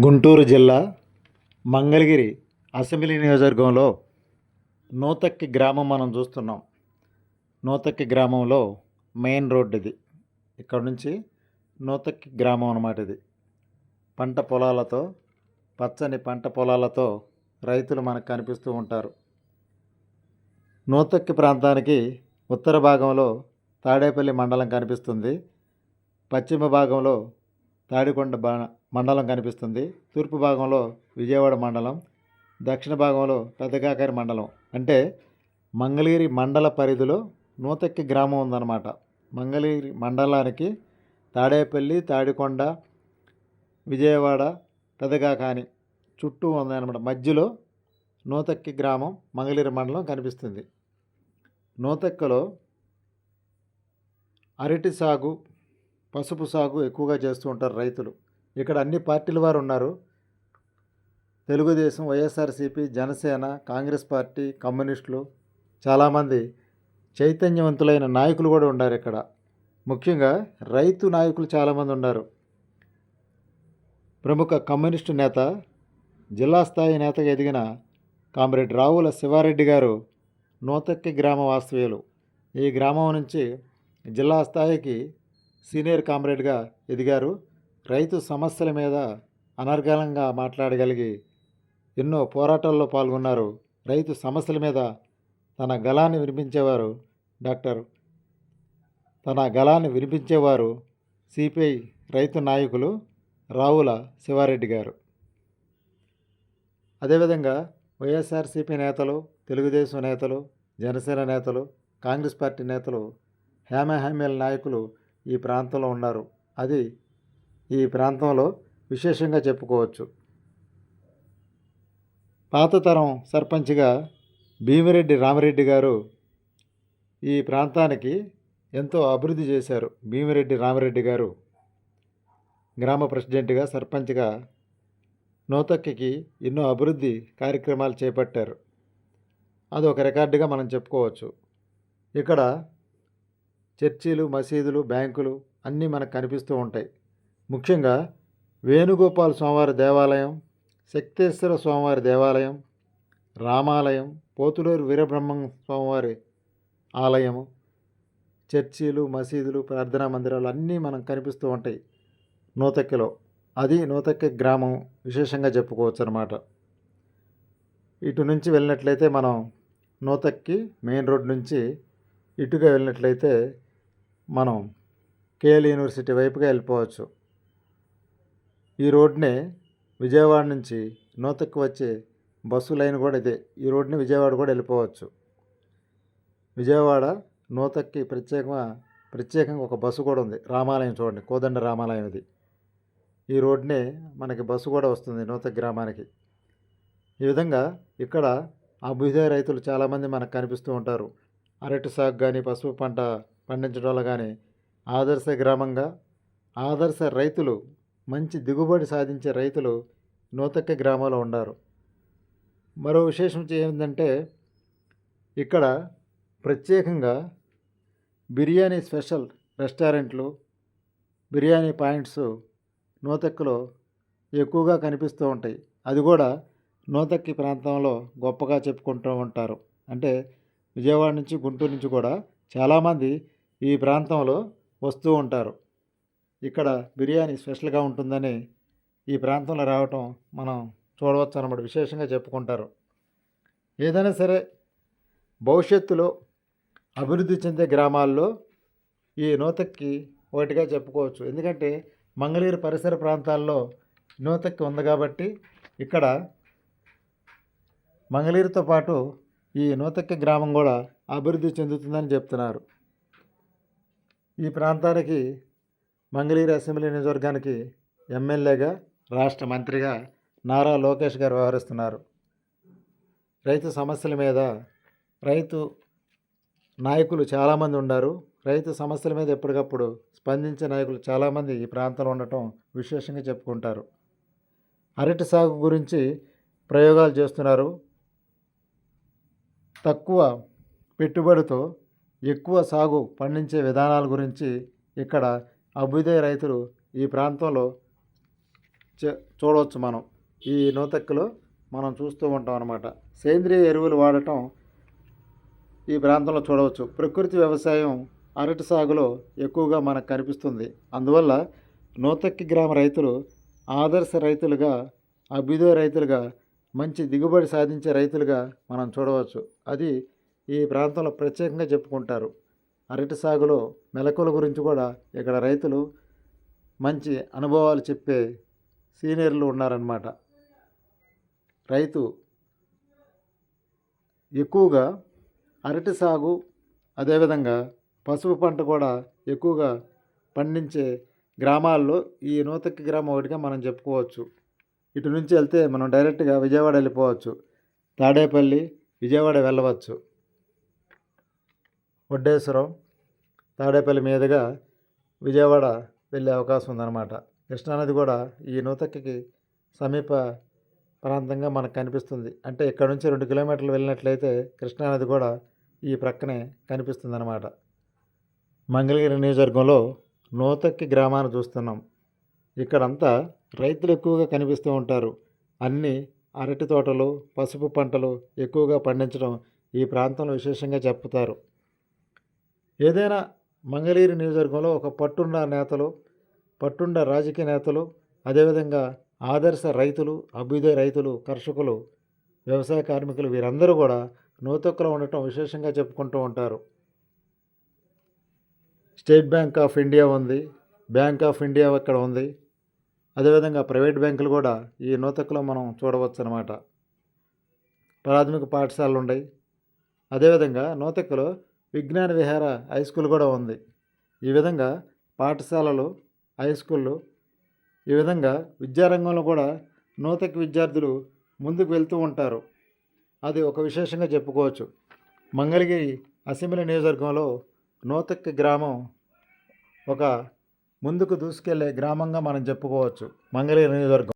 గుంటూరు జిల్లా మంగళగిరి అసెంబ్లీ నియోజకవర్గంలో నూతక్కి గ్రామం మనం చూస్తున్నాం. నూతక్కి గ్రామంలో మెయిన్ రోడ్ ఇది. ఇక్కడ నుంచి నూతక్కి గ్రామం అన్నమాట ఇది. పంట పొలాలతో పచ్చని పంట పొలాలతో రైతులు మనకు కనిపిస్తూ ఉంటారు. నూతక్కి ప్రాంతానికి ఉత్తర భాగంలో తాడేపల్లి మండలం కనిపిస్తుంది. పశ్చిమ భాగంలో తాడికొండ బా మండలం కనిపిస్తుంది. తూర్పు భాగంలో విజయవాడ మండలం దక్షిణ భాగంలో పెద్దకాకరి మండలం. అంటే మంగళగిరి మండల పరిధిలో నూతక్కి గ్రామం ఉందన్నమాట. మంగళగిరి మండలానికి తాడేపల్లి తాడికొండ విజయవాడ పెదగాకాని చుట్టూ ఉందన్నమాట. మధ్యలో నూతక్కి గ్రామం మంగళగిరి మండలం కనిపిస్తుంది. నూతక్కలో అరటి సాగు పసుపు సాగు ఎక్కువగా చేస్తూ ఉంటారు రైతులు. ఇక్కడ అన్ని పార్టీల వారు ఉన్నారు. తెలుగుదేశం వైఎస్ఆర్సీపీ జనసేన కాంగ్రెస్ పార్టీ కమ్యూనిస్టులు చాలామంది చైతన్యవంతులైన నాయకులు కూడా ఉన్నారు ఇక్కడ. ముఖ్యంగా రైతు నాయకులు చాలామంది ఉన్నారు. ప్రముఖ కమ్యూనిస్టు నేత జిల్లా స్థాయి నేతగా ఎదిగిన కామ్రేడ్ రావుల శివారెడ్డి గారు నూతక్కి గ్రామ వాస్తవ్యులు. ఈ గ్రామం నుంచి జిల్లా స్థాయికి సీనియర్ కామ్రేడ్గా ఎదిగారు. రైతు సమస్యల మీద అనర్గళంగా మాట్లాడగలిగి ఎన్నో పోరాటాల్లో పాల్గొన్నారు. రైతు సమస్యల మీద తన గళాన్ని వినిపించేవారు డాక్టర్ తన గళాన్ని వినిపించేవారు సిపిఐ రైతు నాయకులు రావుల శివారెడ్డి గారు. అదేవిధంగా వైఎస్ఆర్సీపీ నేతలు తెలుగుదేశం నేతలు జనసేన నేతలు కాంగ్రెస్ పార్టీ నేతలు హేమహేమీల నాయకులు ఈ ప్రాంతంలో ఉన్నారు. అది ఈ ప్రాంతంలో విశేషంగా చెప్పుకోవచ్చు. పాత తరం సర్పంచ్గా భీమిరెడ్డి రామిరెడ్డి గారు ఈ ప్రాంతానికి ఎంతో అభివృద్ధి చేశారు. భీమిరెడ్డి రామిరెడ్డి గారు గ్రామ ప్రెసిడెంట్గా సర్పంచ్గా నూతక్కికి ఎన్నో అభివృద్ధి కార్యక్రమాలు చేపట్టారు. అది ఒక రికార్డుగా మనం చెప్పుకోవచ్చు. ఇక్కడ చర్చీలు మసీదులు బ్యాంకులు అన్నీ మనకు కనిపిస్తూ ఉంటాయి. ముఖ్యంగా వేణుగోపాల స్వామివారి దేవాలయం శక్తేశ్వర స్వామివారి దేవాలయం రామాలయం పోతులూరు వీరబ్రహ్మ స్వామివారి ఆలయము చర్చీలు మసీదులు ప్రార్థనా మందిరాలు అన్నీ మనకు కనిపిస్తూ ఉంటాయి. నూతక్కిలో. అది నూతక్కి గ్రామం విశేషంగా చెప్పుకోవచ్చు అనమాట ఇటు నుంచి వెళ్ళినట్లయితే మనం నూతక్కి మెయిన్ రోడ్ నుంచి ఇటుగా వెళ్ళినట్లయితే మనం కేఎల్ యూనివర్సిటీ వైపుగా వెళ్ళిపోవచ్చు. ఈ రోడ్నే విజయవాడ నుంచి నూతక్కి వచ్చే బస్సు లైన్ కూడా ఇదే. ఈ రోడ్ని విజయవాడ కూడా వెళ్ళిపోవచ్చు. విజయవాడ నూతక్కి ప్రత్యేకంగా ప్రత్యేకంగా ఒక బస్సు కూడా ఉంది. రామాలయం చూడండి కోదండ రామాలయం ఇది. ఈ రోడ్నే మనకి బస్సు కూడా వస్తుంది నూతక్ గ్రామానికి. ఈ విధంగా ఇక్కడ అభ్యుదయ రైతులు చాలామంది మనకు కనిపిస్తూ ఉంటారు. అరటి సాగు కానీ పసుపు పంట పండించడంలో కానీ ఆదర్శ గ్రామంగా ఆదర్శ రైతులు మంచి దిగుబడి సాధించే రైతులు నూతక్క గ్రామంలో ఉన్నారు మరో విశేషం ఏంటంటే ఇక్కడ ప్రత్యేకంగా బిర్యానీ స్పెషల్ రెస్టారెంట్లు బిర్యానీ పాయింట్స్ నూతక్కలో ఎక్కువగా కనిపిస్తూ ఉంటాయి. అది కూడా నూతక్కి ప్రాంతంలో గొప్పగా చెప్పుకుంటూ ఉంటారు. అంటే విజయవాడ నుంచి గుంటూరు నుంచి కూడా చాలామంది ఈ ప్రాంతంలో వస్తూ ఉంటారు. ఇక్కడ బిర్యానీ స్పెషల్గా ఉంటుందని ఈ ప్రాంతంలో రావటం మనం చూడవచ్చు అన్నమాట విశేషంగా చెప్పుకుంటారు. ఏదైనా సరే భవిష్యత్తులో అభివృద్ధి చెందే గ్రామాల్లో ఈ నూతక్కి ఒకటిగా చెప్పుకోవచ్చు. ఎందుకంటే మంగళగిరి పరిసర ప్రాంతాల్లో నూతక్కి ఉంది కాబట్టి ఇక్కడ మంగళగిరితో పాటు ఈ నూతక్క గ్రామం కూడా అభివృద్ధి చెందుతుందని చెప్తున్నారు. ఈ ప్రాంతానికి మంగళగిరి అసెంబ్లీ నియోజకవర్గానికి ఎమ్మెల్యేగా రాష్ట్ర మంత్రిగా నారా లోకేష్ గారు వ్యవహరిస్తున్నారు. రైతు సమస్యల మీద రైతు నాయకులు చాలామంది ఉన్నారు రైతు సమస్యల మీద ఎప్పటికప్పుడు స్పందించే నాయకులు చాలామంది ఈ ప్రాంతంలో ఉండటం విశేషంగా చెప్పుకుంటారు. అరటి సాగు గురించి ప్రయోగాలు చేస్తున్నారు. తక్కువ పెట్టుబడితో ఎక్కువ సాగు పండించే విధానాల గురించి ఇక్కడ అభ్యుదయ రైతులు ఈ ప్రాంతంలో చూడవచ్చు మనం. ఈ నూతక్కులో మనం చూస్తూ ఉంటాం అన్నమాట. సేంద్రియ ఎరువులు వాడటం ఈ ప్రాంతంలో చూడవచ్చు. ప్రకృతి వ్యవసాయం అరటి సాగులో ఎక్కువగా మనకు కనిపిస్తుంది. అందువల్ల నూతక్కి గ్రామ రైతులు ఆదర్శ రైతులుగా అభ్యుదయ రైతులుగా మంచి దిగుబడి సాధించే రైతులుగా మనం చూడవచ్చు. అది ఈ ప్రాంతంలో ప్రత్యేకంగా చెప్పుకుంటారు. అరటి సాగులో మెలకుల గురించి కూడా ఇక్కడ రైతులు మంచి అనుభవాలు చెప్పే సీనియర్లు ఉన్నారన్నమాట. రైతు ఎక్కువగా అరటి సాగు అదేవిధంగా పసుపు పంట కూడా ఎక్కువగా పండించే గ్రామాల్లో ఈ నూతక్కి గ్రామం ఒకటిగా మనం చెప్పుకోవచ్చు. ఇటు నుంచి వెళ్తే మనం డైరెక్ట్గా విజయవాడ వెళ్ళిపోవచ్చు. తాడేపల్లి విజయవాడ వెళ్ళవచ్చు. వడ్డేశ్వరం తాడేపల్లి మీదుగా విజయవాడ వెళ్ళే అవకాశం ఉందన్నమాట. కృష్ణానది కూడా ఈ నూతక్కి సమీప ప్రాంతంగా మనకు కనిపిస్తుంది. అంటే ఇక్కడ నుంచి రెండు కిలోమీటర్లు వెళ్ళినట్లయితే కృష్ణానది కూడా ఈ ప్రక్కనే కనిపిస్తుంది అన్నమాట మంగళగిరి నియోజకవర్గంలో నూతక్కి గ్రామాన్ని చూస్తున్నాం. ఇక్కడంతా రైతులు ఎక్కువగా కనిపిస్తూ ఉంటారు. అన్ని అరటి తోటలు పసుపు పంటలు ఎక్కువగా పండించడం ఈ ప్రాంతంలో విశేషంగా చెప్తారు. ఏదైనా మంగళగిరి నియోజకవర్గంలో ఒక పట్టున్న నేతలు పట్టున్న రాజకీయ నేతలు అదేవిధంగా ఆదర్శ రైతులు అభ్యుదయ రైతులు కర్షకులు వ్యవసాయ కార్మికులు వీరందరూ కూడా నూతక్కలో ఉండటం విశేషంగా చెప్పుకుంటూ ఉంటారు. స్టేట్ బ్యాంక్ ఆఫ్ ఇండియా ఉంది. బ్యాంక్ ఆఫ్ ఇండియా ఇక్కడ ఉంది? అదేవిధంగా ప్రైవేట్ బ్యాంకులు కూడా ఈ నూతకలో మనం చూడవచ్చు అనమాట ప్రాథమిక పాఠశాలలు ఉన్నాయి అదేవిధంగా నూతకలో విజ్ఞాన విహార హై స్కూల్ కూడా ఉంది. ఈ విధంగా పాఠశాలలు హై స్కూళ్ళు ఈ విధంగా విద్యారంగంలో కూడా నూతక విద్యార్థులు ముందుకు వెళ్తూ ఉంటారు. అది ఒక విశేషంగా చెప్పుకోవచ్చు. మంగళగిరి అసెంబ్లీ నియోజకవర్గంలో నూతక్ గ్రామం ఒక ముందుకు దూసుకెళ్ళే గ్రామంగా మనం చెప్పుకోవచ్చు. మంగళగిరి నియోజకవర్గం.